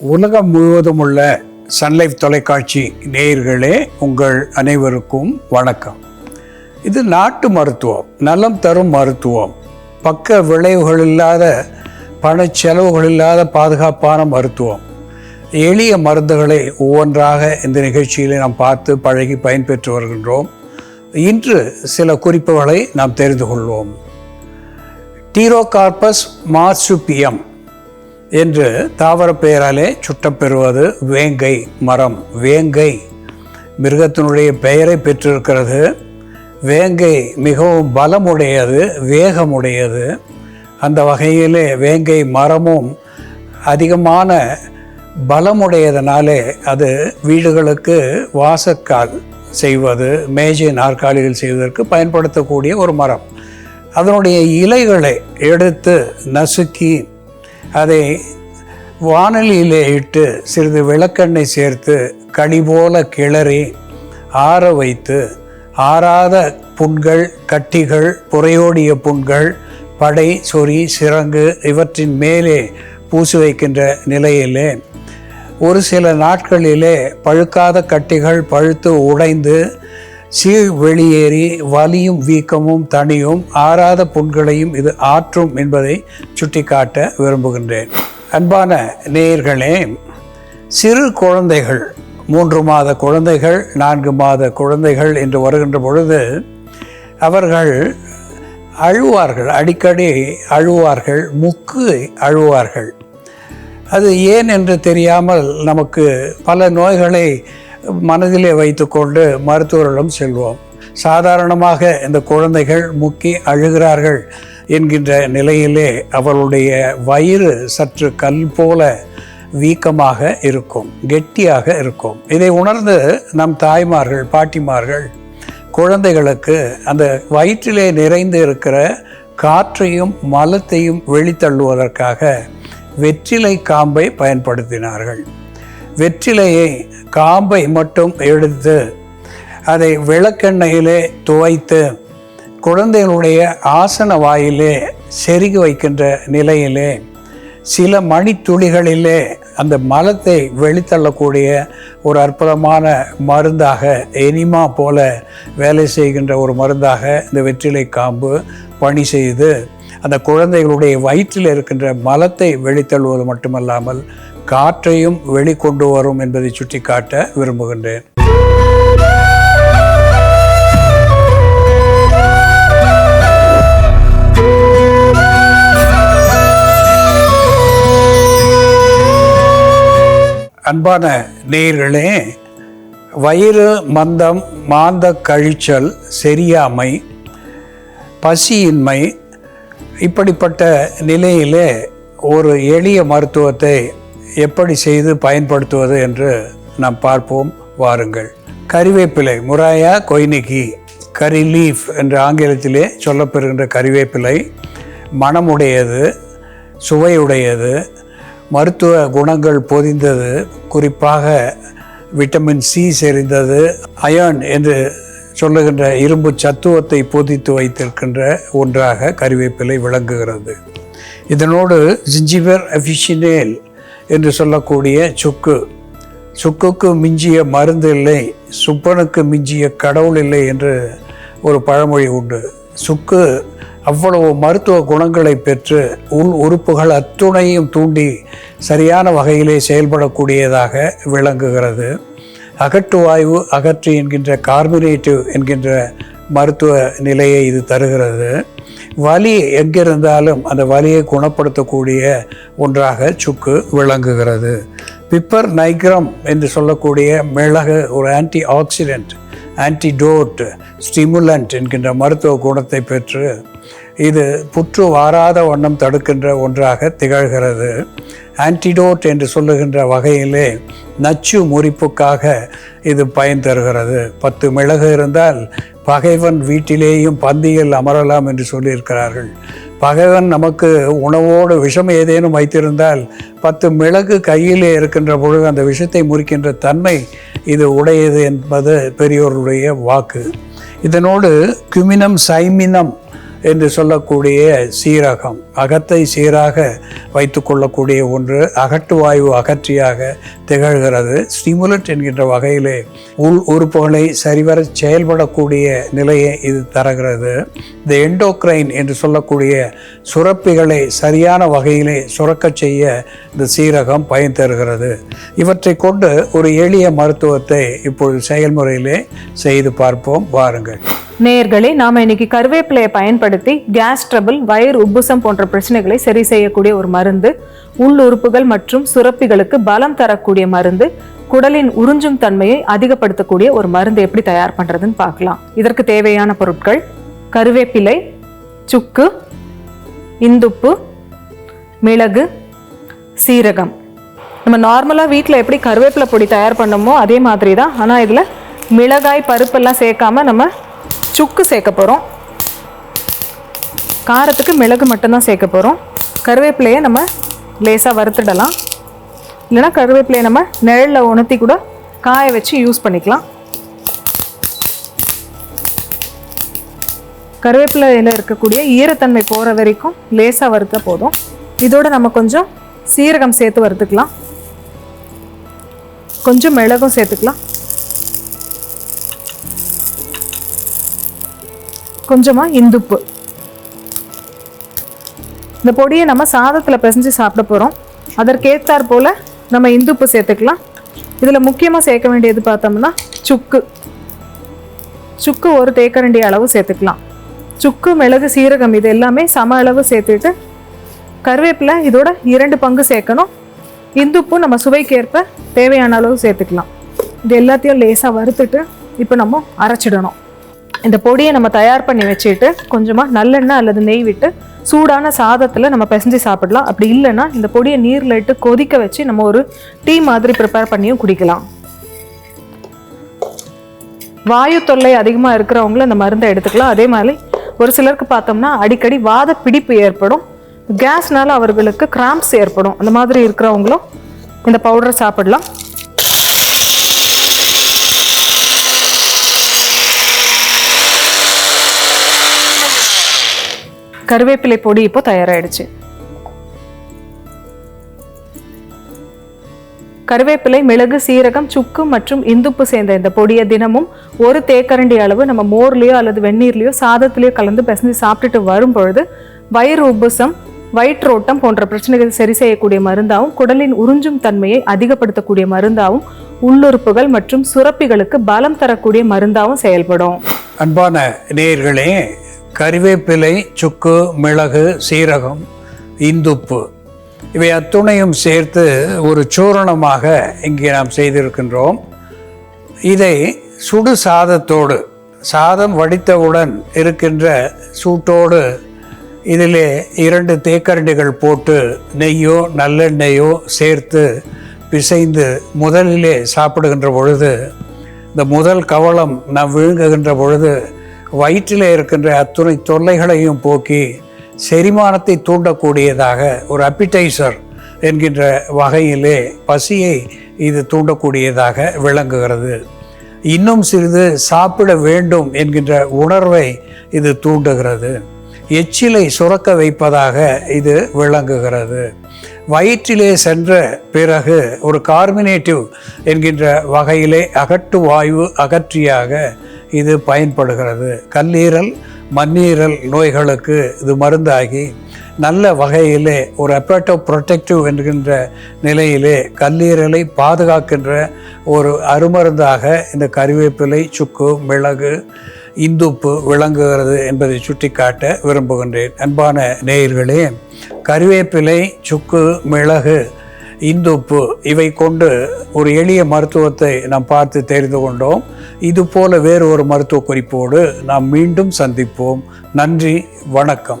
உலகம் முழுவதும் உள்ள சன்லைஃப் தொலைக்காட்சி நேயர்களே உங்கள் அனைவருக்கும் வணக்கம். இது நாட்டு மருத்துவம் நலம் தரும் மருத்துவம். பக்க விளைவுகள் இல்லாத பண செலவுகள் இல்லாத பாதுகாப்பான மருத்துவம். எளிய மருந்துகளை ஒவ்வொன்றாக இந்த நிகழ்ச்சியில் நாம் பார்த்து பழகி பயன்பெற்று வருகின்றோம். இன்று சில குறிப்புகளை நாம் தெரிந்து கொள்வோம். டீரோகார்பஸ் மார்சுபியம் என்று தாவர பெயராலே சுட்டப்பெறுவது வேங்கை மரம் வேங்கை. மிருகத்தினுடைய பெயரை பெற்றிருக்கிறது. வேங்கை மிகவும் பலமுடையது வேகமுடையது. அந்த வகையிலே வேங்கை மரமும் அதிகமான பலமுடையதனாலே அது வீடுகளுக்கு வாசக்கால் செய்வது மேஜை நாற்காலிகள் செய்வதற்கு பயன்படுத்தக்கூடிய ஒரு மரம். அதனுடைய இலைகளை எடுத்து நசுக்கி அதை வானலியிலே இட்டு சிறிது விளக்கெண்ணெய் சேர்த்து கனி போல கிளறி ஆற வைத்து ஆறாத புண்கள் கட்டிகள் புறையோடிய புண்கள் படை சொறி சிறங்கு இவற்றின் மேலே பூசி வைக்கின்ற நிலையிலே ஒரு சில நாட்களிலே பழுக்காத கட்டிகள் பழுத்து உடைந்து சீழ் வெளியேறி வலியும் வீக்கமும் தனியும் ஆறாத புண்களையும் இது ஆற்றும் என்பதை சுட்டிக்காட்ட விரும்புகின்றேன். அன்பான நேயர்களே சிறு குழந்தைகள் மூன்று மாத குழந்தைகள் நான்கு மாத குழந்தைகள் என்று வருகின்ற பொழுது அவர்கள் அழுவார்கள் அடிக்கடி அழுவார்கள் முக்கு அழுவார்கள். அது ஏன் என்று தெரியாமல் நமக்கு பல நோய்களை மனதிலே வைத்துக்கொண்டு மருத்துவரிடம் செல்வோம். சாதாரணமாக இந்த குழந்தைகள் முக்கி அழுகிறார்கள் என்கின்ற நிலையிலே அவளுடைய வயிறு சற்று கல் போல வீக்கமாக இருக்கும் கெட்டியாக இருக்கும். இதை உணர்ந்து நம் தாய்மார்கள் பாட்டிமார்கள் குழந்தைகளுக்கு அந்த வயிற்றிலே நிறைந்து இருக்கிற காற்றையும் மலத்தையும் வெளித்தள்ளுவதற்காக வெற்றிலை காம்பை பயன்படுத்தினார்கள். வெற்றிலையை காம்பை மட்டும் எடுத்து அதை விளக்கெண்ணெயிலே துவைத்து குழந்தைகளுடைய ஆசன வாயிலே செருகி வைக்கின்ற நிலையிலே சில மணித்துளிகளிலே அந்த மலத்தை வெளித்தள்ளக்கூடிய ஒரு அற்புதமான மருந்தாக எனிமா போல வேலை செய்கின்ற ஒரு மருந்தாக இந்த வெற்றிலை காம்பு பணி செய்து அந்த குழந்தைகளுடைய வயிற்றில் இருக்கின்ற மலத்தை வெளித்தள்ளுவது மட்டுமல்லாமல் காற்றையும் வெளிக்கொண்டு வரும் என்பதை சுட்டிக்காட்ட விரும்புகின்றேன். அன்பான நேயர்களே வயிறு மந்தம் மாந்த கழிச்சல் சரியாமை பசியின்மை இப்படிப்பட்ட நிலையிலே ஒரு எளிய மருத்துவத்தை எப்படி செய்து பயன்படுத்துவது என்று நாம் பார்ப்போம் வாருங்கள். கறிவேப்பிலை முராயா கொய்னிக்கி கரி லீஃப் என்ற ஆங்கிலத்திலே சொல்லப்பெறுகின்ற கறிவேப்பிலை மனமுடையது சுவையுடையது மருத்துவ குணங்கள் பொதிந்தது குறிப்பாக விட்டமின் சி செறிந்தது அயர்ன் என்று சொல்லுகின்ற இரும்பு சத்துவத்தை பொதித்து வைத்திருக்கின்ற ஒன்றாக கறிவேப்பிலை விளங்குகிறது. இதனோடு ஜிஞ்சிபர் அஃபிஷினேல் என்று சொல்லக்கூடிய சுக்கு. சுக்குக்கு மிஞ்சிய மருந்து இல்லை சுப்பனுக்கு மிஞ்சிய கடவுள் இல்லை என்று ஒரு பழமொழி உண்டு. சுக்கு அவ்வளவு மருத்துவ குணங்களை பெற்று உள் உறுப்புகள் அத்துணையும் தூண்டி சரியான வகையிலே செயல்படக்கூடியதாக விளங்குகிறது. அகட்டுவாய்வு அகற்றி என்கின்ற கார்பனேட்டிவ் என்கின்ற மருத்துவ நிலையை இது தருகிறது. வலி எங்கிருந்தாலும் அந்த வலியை குணப்படுத்தக்கூடிய ஒன்றாக சுக்கு விளங்குகிறது. பிப்பர் நைக்ரம் என்று சொல்லக்கூடிய மிளகு ஒரு ஆன்டி ஆக்சிடென்ட் ஆன்டிடோட் ஸ்டிமுலண்ட் என்கின்ற மருத்துவ குணத்தை பெற்று இது புற்று வாராத வண்ணம் தடுக்கின்ற ஒன்றாக திகழ்கிறது. ஆன்டிடோட் என்று சொல்லுகின்ற வகையிலே நச்சு முறிப்புக்காக இது பயன் தருகிறது. பத்து மிளகு இருந்தால் பகைவன் வீட்டிலேயும் பந்தியில் அமரலாம் என்று சொல்லியிருக்கிறார்கள். பகைவன் நமக்கு உணவோடு விஷம் ஏதேனும் வைத்திருந்தால் பத்து மிளகு கையிலே இருக்கின்ற பொழுது அந்த விஷத்தை முறிக்கின்ற தன்மை இது உடையது என்பது பெரியோருடைய வாக்கு. இதனோடு குமினம் சைமினம் என்று சொல்லக்கூடிய சீரகம் அகத்தை சீராக வைத்து கொள்ளக்கூடிய ஒன்று அகட்டுவாயு அகற்றியாக திகழ்கிறது. ஸ்டிமுலட் என்கின்ற வகையிலே உள் உறுப்புகளை சரிவர செயல்படக்கூடிய நிலையை இது தருகிறது. இந்த எண்டோக்ரைன் என்று சொல்லக்கூடிய சுரப்பிகளை சரியான வகையிலே சுரக்கச் செய்ய இந்த சீரகம் பயன் தருகிறது. இவற்றை கொண்டு ஒரு எளிய மருத்துவத்தை இப்பொழுது செயல்முறையிலே செய்து பார்ப்போம். வாருங்கள். நேர்களே நாம் இன்னைக்கு கருவேப்பிலையை பயன்படுத்தி கேஸ் ட்ரபிள் வயிறு உப்புசம் போன்ற பிரச்சனைகளை சரி செய்யக்கூடிய ஒரு மருந்து உள் உறுப்புகள் மற்றும் சுரப்பிகளுக்கு பலம் தரக்கூடிய மருந்து குடலின் உறிஞ்சும் தன்மையை அதிகப்படுத்தக்கூடிய ஒரு மருந்து எப்படி தயார் பண்ணுறதுன்னு பார்க்கலாம். இதற்கு தேவையான பொருட்கள் கருவேப்பிலை சுக்கு இந்துப்பு மிளகு சீரகம். நம்ம நார்மலாக வீட்டில் எப்படி கருவேப்பிலை பொடி தயார் பண்ணமோ அதே மாதிரி தான் ஆனால் இதில் மிளகாய் பருப்பெல்லாம் சேர்க்காம நம்ம சுக்கு சேர்க்க போகிறோம் காரத்துக்கு மிளகு மட்டும்தான் சேர்க்க போகிறோம் கருவேப்பிலையை நம்ம லேசாக வறுத்துடலாம். இல்லைன்னா கருவேப்பிலையை நம்ம நிழலில் உணர்த்தி கூட காய வச்சு யூஸ் பண்ணிக்கலாம். கருவேப்பிலையில் இருக்கக்கூடிய ஈரத்தன்மை போகிற வரைக்கும் லேசாக வறுத்த போதும். இதோடு நம்ம கொஞ்சம் சீரகம் சேர்த்து வறுத்துக்கலாம். கொஞ்சம் மிளகும் சேர்த்துக்கலாம். கொஞ்சமாக இந்துப்பு. இந்த பொடியை நம்ம சாதத்தில் பிசைஞ்சு சாப்பிட போகிறோம் அதற்கேற்றாற் போல் நம்ம இந்துப்பு சேர்த்துக்கலாம். இதில் முக்கியமாக சேர்க்க வேண்டியது பார்த்தோம்னா சுக்கு. சுக்கு ஒரு தேக்கரண்டி அளவு சேர்த்துக்கலாம். சுக்கு மிளகு சீரகம் இது எல்லாமே சம அளவு சேர்த்துட்டு கருவேப்பிலை இதோட இரண்டு பங்கு சேர்க்கணும். இந்துப்பு நம்ம சுவைக்கேற்ப தேவையான அளவு சேர்த்துக்கலாம். இது எல்லாத்தையும் லேசாக வறுத்துட்டு இப்போ நம்ம அரைச்சிடணும். இந்த பொடியை நம்ம தயார் பண்ணி வச்சுட்டு கொஞ்சமாக நல்லெண்ணெய் அல்லது நெய் விட்டு சூடான சாதத்தில் நம்ம பிசைஞ்சு சாப்பிடலாம். அப்படி இல்லைன்னா இந்த பொடியை நீரில் இட்டு கொதிக்க வச்சு நம்ம ஒரு டீ மாதிரி ப்ரிப்பேர் பண்ணியும் குடிக்கலாம். வாயு தொல்லை அதிகமாக இருக்கிறவங்களும் இந்த மருந்தை எடுத்துக்கலாம். அதே மாதிரி ஒரு சிலருக்கு பார்த்தோம்னா அடிக்கடி வாத பிடிப்பு ஏற்படும். கேஸ்னால அவர்களுக்கு கிராம்ப்ஸ் ஏற்படும். அந்த மாதிரி இருக்கிறவங்களும் இந்த பவுடரை சாப்பிடலாம். கருவேப்பிலை பொடி இப்போ தயாராகிடுச்சு கருவேப்பிலை மிளகு சீரகம் சுக்கு மற்றும் இந்துப்பு சேர்ந்த இந்த பொடியை தினமும் ஒரு தேக்கரண்டி அளவு நம்ம மோர்லேயோ அல்லது வெந்நீர்லேயோ சாதத்திலேயோ கலந்து பிசைஞ்சு சாப்பிட்டுட்டு வரும் பொழுது வயிறு உப்புசம் வயிற்றோட்டம் போன்ற பிரச்சனைகள் சரி செய்யக்கூடிய மருந்தாகவும் குடலின் உறிஞ்சும் தன்மையை அதிகப்படுத்தக்கூடிய மருந்தாகவும் உள்ளுறுப்புகள் மற்றும் சுரப்பிகளுக்கு பலம் தரக்கூடிய மருந்தாகவும் செயல்படும். அன்பான நேயர்களே கறிவேப்பிலை சுக்கு மிளகு சீரகம் இந்துப்பு. இவை அத்துணையும் சேர்த்து ஒரு சூரணமாக இங்கே நாம் செய்திருக்கின்றோம். இதை சுடு சாதத்தோடு சாதம் வடித்தவுடன் இருக்கின்ற சூட்டோடு இதிலே இரண்டு தேக்கரண்டிகள் போட்டு நெய்யோ நல்லெண்ணெயோ சேர்த்து பிசைந்து முதலிலே சாப்பிடுகின்ற பொழுது இந்த முதல் கவளம் நாம் விழுங்குகின்ற பொழுது வயிற்றில் இருக்கின்ற அத்துணை தொல்லைகளையும் போக்கி செரிமானத்தை தூண்டக்கூடியதாக ஒரு அப்பிடைசர் என்கின்ற வகையிலே பசியை இது தூண்டக்கூடியதாக விளங்குகிறது. இன்னும் சிறிது சாப்பிட வேண்டும் என்கின்ற உணர்வை இது தூண்டுகிறது. எச்சிலை சுரக்க வைப்பதாக இது விளங்குகிறது. வயிற்றிலே சென்ற பிறகு ஒரு கார்மினேட்டிவ் என்கின்ற வகையிலே அகட்டு வாயு அகற்றியாக இது பயன்படுகிறது. கல்லீரல் மண்ணீரல் நோய்களுக்கு இது மருந்தாகி நல்ல வகையிலே ஒரு அப்பேட்டோ ப்ரொடெக்டிவ் என்கின்ற நிலையிலே கல்லீரலை பாதுகாக்கின்ற ஒரு அருமருந்தாக இந்த கறிவேப்பிலை சுக்கு மிளகு இந்துப்பு விளங்குகிறது என்பதை சுட்டிக்காட்ட விரும்புகின்றேன். அன்பான நேயர்களே கறிவேப்பிலை சுக்கு மிளகு இந்துப்பு இவை கொண்டு ஒரு எளிய மருத்துவத்தை நாம் பார்த்து தெரிந்து கொண்டோம். இது போல வேறு ஒரு மருத்துவ குறிப்போடு நாம் மீண்டும் சந்திப்போம். நன்றி வணக்கம்.